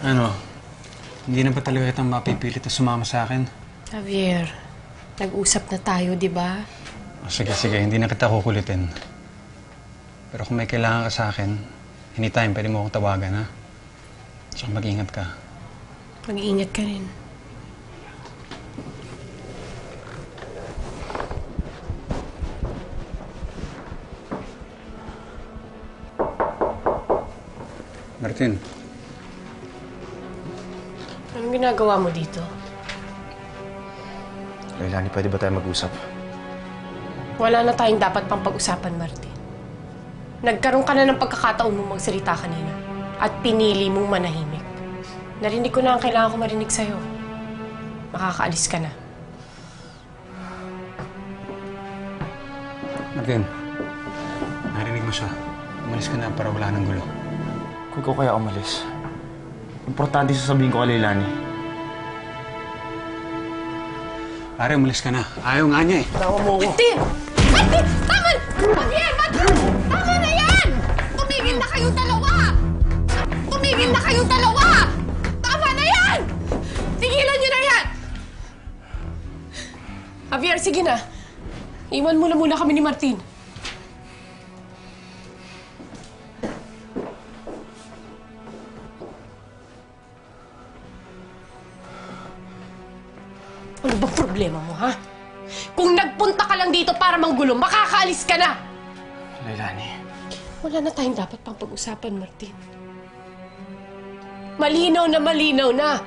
Ano? Hindi na ba talaga kitang mapipilit na sumama sa akin? Javier, nag-usap na tayo, di ba? O, sige, sige. Hindi na kita kukulitin. Pero kung may kailangan ka sa akin, anytime pwede mo akong tawagan, ha? Tsaka mag-ingat ka. Mag-iingat ka rin. Martin, Anong ginagawa mo dito? Leilani, pwede ba tayo mag-usap? Wala na tayong dapat pang pag-usapan, Martin. Nagkaroon ka na ng pagkakataon mong magsalita kanina at pinili mong manahimik. Narinig ko na ang kailangan ko marinig sa'yo. Makakaalis ka na. Martin. Narinig mo siya. Umalis ka na para wala ng gulo. Kung ikaw kaya umalis, importante sasabihin ko kay Leilani. Pare, umalis ka na. Ayaw nga niya eh. Tawa mo ako. Martin! Martin! Tama! Javier! Martin! Tama na yan! Tumigil na kayong dalawa! Tumigil na kayong dalawa! Tama na yan! Tigilan niyo na yan! Javier, sige na. Iwan mo na muna kami ni Martin. Ano ba problema mo, ha? Kung nagpunta ka lang dito para manggulo, makakaalis ka na! Leilani, Wala na tayong dapat pang pag-usapan, Martin. Malinaw na malinaw na.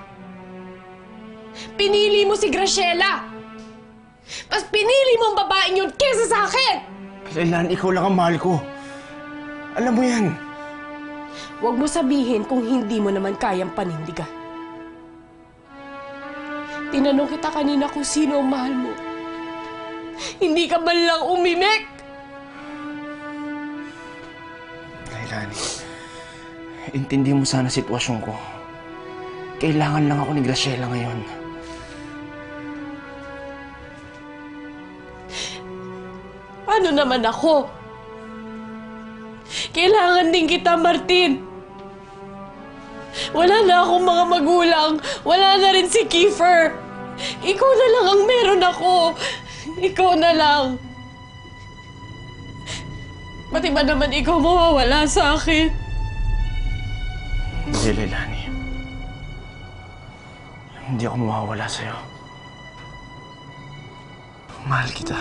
Pinili mo si Graciela. Mas pinili mo ang babaeng yun kesa sa akin. Leilani, ikaw lang ang mahal ko. Alam mo yan. Huwag mo sabihin kung hindi mo naman kayang panindigan. Tinanong kita kanina kung sino ang mahal mo. Hindi ka man lang umimik. Leilani, intindi mo sana sitwasyon ko. Kailangan lang ako ni Graciela ngayon. Paano naman ako? Kailangan din kita, Martin. Wala na akong mga magulang. Wala na rin si Kiefer. Ikaw na lang ang meron ako. Ikaw na lang. Pati ba naman ikaw mawawala sa akin? Hindi, Leilani. Hindi ako mawawala sa'yo. Mahal kita.